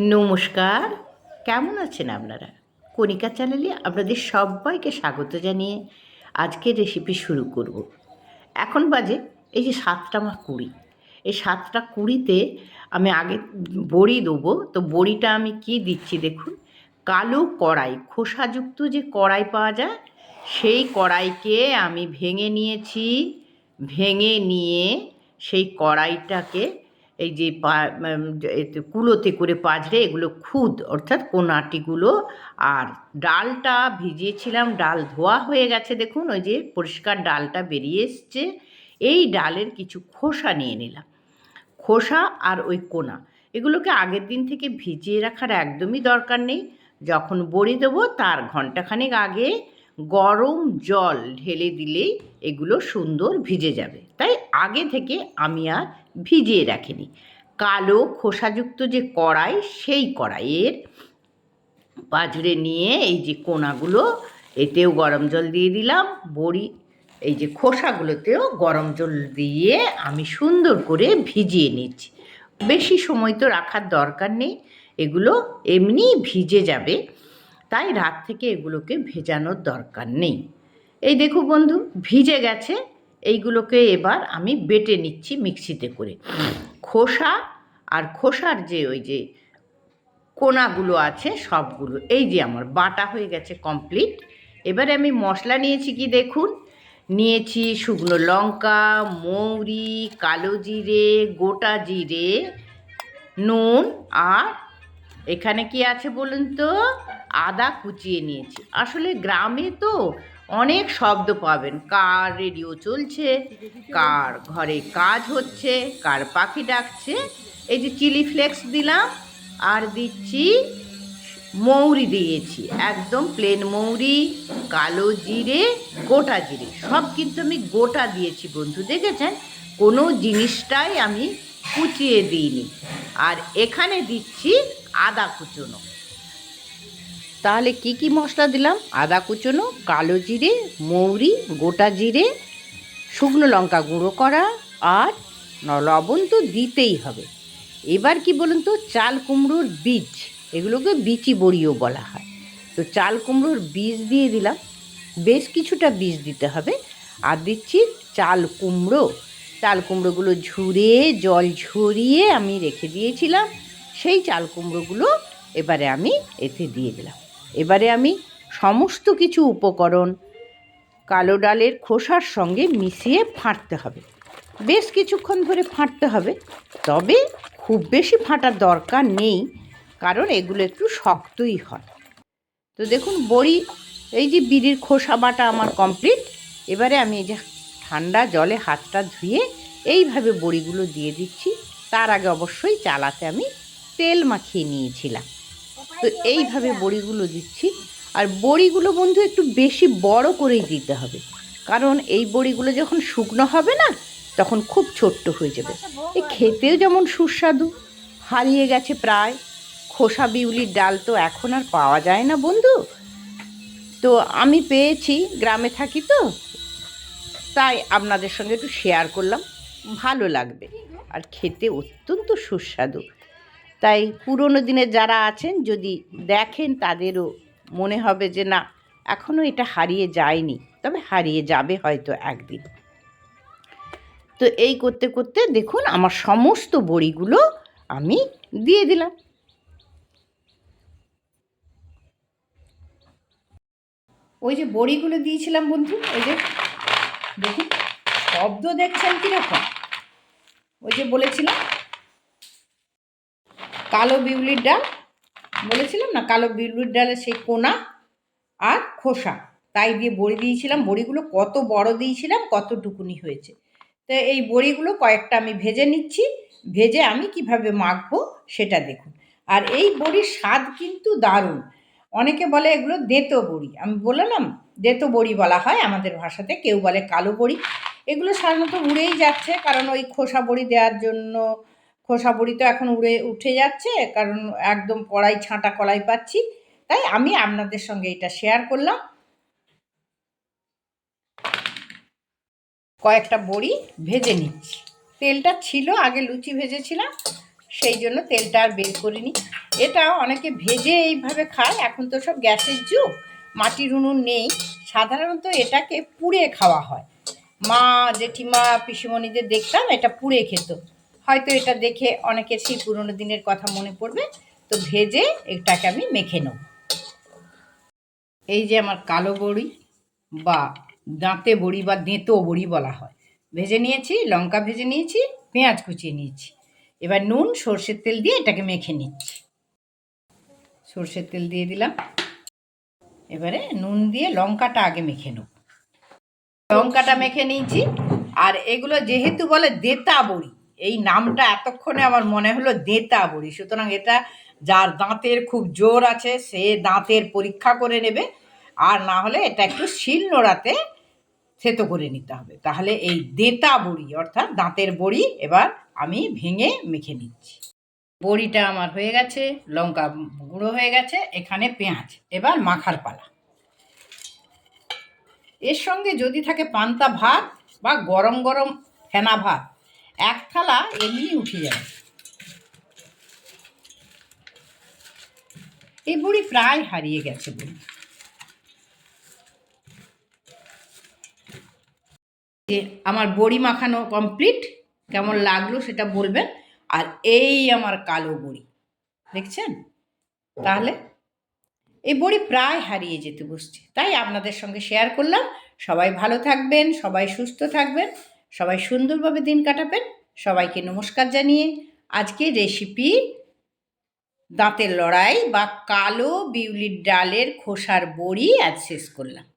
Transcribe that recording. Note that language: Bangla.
নমস্কার। কেমন আছেন আপনারা? কণিকা চ্যানেলে আপনাদের সবাইকে স্বাগত জানিয়ে আজকের রেসিপি শুরু করব। এখন বাজে এই যে সাতটা মা কুড়ি। এই সাতটা কুড়িতে আমি আগে বড়ি দেবো। তো বড়িটা আমি কি দিচ্ছি দেখুন। কালো কড়াই, খোসাযুক্ত যে কড়াই পাওয়া যায়, সেই কড়াইকে আমি ভেঙে নিয়েছি। ভেঙে নিয়ে সেই কড়াইটাকে এই যে পা কুলোতে করে পাজরে এগুলো খুদ, অর্থাৎ কোনাটিগুলো। আর ডালটা ভিজিয়েছিলাম, ডাল ধোয়া হয়ে গেছে দেখুন, ওই যে পরিষ্কার ডালটা বেরিয়ে এসছে। এই ডালের কিছু খোসা নিয়ে নিলাম। খোসা আর ওই কোনা, এগুলোকে আগের দিন থেকে ভিজিয়ে রাখার একদমই দরকার নেই। যখন বড়ি দেবো, তার ঘন্টাখানেক আগে গরম জল ঢেলে দিলেই এগুলো সুন্দর ভিজে যাবে। তাই আগে থেকে আমি আর ভিজিয়ে রাখিনি। কালো খোসাযুক্ত যে কড়াই, সেই কড়াইয়ের পাজরে নিয়ে এই যে কোনাগুলো, এতেও গরম জল দিয়ে দিলাম। বড়ি, এই যে খোসাগুলোতেও গরম জল দিয়ে আমি সুন্দর করে ভিজিয়ে নিচ্ছি। বেশি সময় তো রাখার দরকার নেই। এগুলো এমনি ভিজে যাবে। তাই রাত থেকে এগুলোকে ভেজানোর দরকার নেই। এই দেখো বন্ধু, ভিজে গেছে। এইগুলোকে এবার আমি বেটে নিচ্ছি মিক্সিতে করে। খোসা আর খোসার যে ওই যে কোনাগুলো আছে সবগুলো, এই যে আমার বাটা হয়ে গেছে কমপ্লিট এবারে আমি মশলা নিয়েছি কি দেখুন? নিয়েছি শুকনো লঙ্কা, মৌরি, কালো জিরে, গোটা জিরে, নুন আর এখানে কি আছে বলুন তো? আদা কুচিয়ে নিয়েছি। আসলে গ্রামে তো অনেক শব্দ পাবেন। কার রেডিও চলছে, কার ঘরে কাজ হচ্ছে, কার পাখি ডাকছে। এই যে চিলি ফ্লেক্স দিলাম আর দিচ্ছি মৌরি দিয়েছি। একদম প্লেন মৌরি, কালো জিরে, গোটা জিরে। সব কিন্তু আমি গোটা দিয়েছি বন্ধু, দেখেছেন? কোনো জিনিসটাই আমি কুচিয়ে দিইনি। আর এখানে দিচ্ছি আদা কুচনো। তাহলে কি কি মশলা দিলাম? আদা কুচনো, কালো জিরে, মৌরি, গোটা জিরে, শুকনো লঙ্কা গুঁড়ো করা আর লবণ তো দিতেই হবে। এবার কি বলুন তো, চাল কুমড়োর বীজ, এগুলোকে বিচি বড়িও বলা হয়। তো চাল কুমড়োর বীজ দিয়ে দিলাম, বেশ কিছুটা বীজ দিতে হবে। আর দিচ্ছি চাল কুমড়ো। চাল কুমড়োগুলো ঝুরে, জল ঝরিয়ে আমি রেখে দিয়েছিলাম, সেই চাল কুমড়োগুলো এবারে আমি এতে দিয়ে দিলাম। এবারে আমি সমস্ত কিছু উপকরণ কালো ডালের খোসার সঙ্গে মিশিয়ে ফাটতে হবে। বেশ কিছুক্ষণ ধরে ফাটতে হবে, তবে খুব বেশি ফাটার দরকার নেই, কারণ এগুলো একটু শক্তই হয়। তো দেখুন, বড়ি, এই যে বিড়ির খোসা বাটা আমার কমপ্লিট। এবারে আমি এই যে ঠান্ডা জলে হাতটা ধুয়ে এইভাবে বড়িগুলো দিয়ে দিচ্ছি। তার আগে অবশ্যই চালাতে আমি তেল মাখিয়ে নিয়েছিলাম। তো এইভাবে বড়িগুলো দিচ্ছি। আর বড়িগুলো বন্ধু একটু বেশি বড় করেই দিতে হবে। কারণ এই বড়িগুলো যখন শুকনো হবে না, তখন খুব ছোট্ট হয়ে যাবে। এই খেতেও যেমন সুস্বাদু। হারিয়ে গেছে প্রায়। খোসা বিউলির ডাল তো এখন আর পাওয়া যায় না বন্ধু। তো আমি পেয়েছি, গ্রামে থাকি তো। তাই আপনাদের সঙ্গে একটু শেয়ার করলাম। ভালো লাগবে। আর খেতে অত্যন্ত সুস্বাদু। তাই পুরনো দিনে যারা আছেন, যদি দেখেন তাদেরও মনে হবে যে, না এখনও এটা হারিয়ে যায়নি। তবে হারিয়ে যাবে হয়তো একদিন। তো এই করতে করতে দেখুন আমার সমস্ত বড়িগুলো আমি দিয়ে দিলাম। ওই যে বড়িগুলো দিয়েছিলাম বন্ধু, ওই যে দেখুন, শব্দ দেখছেন কীরকম? ওই যে বলেছিলাম কালো বিউলির ডাল, বলেছিলাম না? কালো বিউলির ডালের সেই কোনা আর খোসা। তাই দিয়ে বড়ি দিয়েছিলাম। বড়িগুলো কত বড় দিয়েছিলাম, কতটুকুনি হয়েছে। তো এই বড়িগুলো কয়েকটা আমি ভেজে নিচ্ছি। ভেজে আমি কীভাবে মাখবো সেটা দেখুন। আর এই বড়ির স্বাদ কিন্তু দারুণ। অনেকে বলে এগুলো দেতো বড়ি। আমি বললাম, দেতো বড়ি বলা হয় আমাদের ভাষাতে, কেউ বলে কালো বড়ি। এগুলো সাধারণত উড়েই যাচ্ছে, কারণ ওই খোসা বড়ি দেওয়ার জন্য খোসা বড়ি তো এখন উড়ে, উঠে যাচ্ছে, কারণ একদম কড়াই ছাঁটা কড়াই পাচ্ছি। তাই আমি আপনাদের সঙ্গে এটা শেয়ার করলাম। কয়েকটা বড়ি ভেজে নিচ্ছি। তেলটা ছিল, আগে লুচি ভেজেছিলাম, সেই জন্য তেলটা আর বের করিনি। এটা অনেকে ভেজে এইভাবে খায়, এখন তো সব গ্যাসের যুগ, মাটির উনুন নেই। সাধারণত এটাকে পুড়ে খাওয়া হয়। মা, জেঠিমা, পিসিমণিদের দেখতাম এটা পুড়ে খেত। হয়তো এটা দেখে অনেকের সেই পুরনো দিনের কথা মনে পড়বে, তো ভেজে এটাকে আমি মেখে নেব। এই যে আমার কালো বড়ি বা দাঁতে বড়ি বা দেঁতো বড়ি বলা হয়। ভেজে নিয়েছি, লঙ্কা ভেজে নিয়েছি, পেঁয়াজ কুচিয়ে নিয়েছি। এবার নুন, সর্ষের তেল দিয়ে এটাকে মেখে নিচ্ছি। সর্ষের তেল দিয়ে দিলাম। এবারে নুন দিয়ে লঙ্কাটা আগে মেখে নেব। লঙ্কাটা মেখে নিয়েছি। আর এগুলো যেহেতু বলে দেতা বড়ি এই নামটা এতক্ষণে আমার মনে হলো দেতা বড়ি সুতরাং এটা যার দাঁতের খুব জোর আছে, সে দাঁতের পরীক্ষা করে নেবে। আর না হলে এটা একটু শিল নোড়াতে থেতো করে নিতে হবে। তাহলে এই দেতা বড়ি, অর্থাৎ দাঁতের বড়ি, এবার আমি ভেঙে মেখে নিচ্ছি। বড়িটা আমার হয়ে গেছে, লঙ্কা গুঁড়ো হয়ে গেছে, এখানে পেঁয়াজ। এবার মাখার পালা। এর সঙ্গে যদি থাকে পান্তা ভাত বা গরম গরম ফেনা ভাত এক থালা এমনি উঠে যাবে এই বুড়ি প্রায় হারিয়ে গেছে বুড়ি। যে আমার বড়ি মাখানো কমপ্লিট কেমন লাগল সেটা বলবেন। আর এই আমার কালো বড়ি, দেখছেন? তাহলে এই বড়ি প্রায় হারিয়ে যেতে বসছে। তাই আপনাদের সঙ্গে শেয়ার করলাম। সবাই ভালো থাকবেন, সবাই সুস্থ থাকবেন। সবাই সুন্দরভাবে দিন কাটাবেন। সবাইকে নমস্কার জানিয়ে আজকে রেসিপি দাঁতের লড়াই বা কালো বিউলির ডালের খোসার বড়ি আজ শেষ করলাম।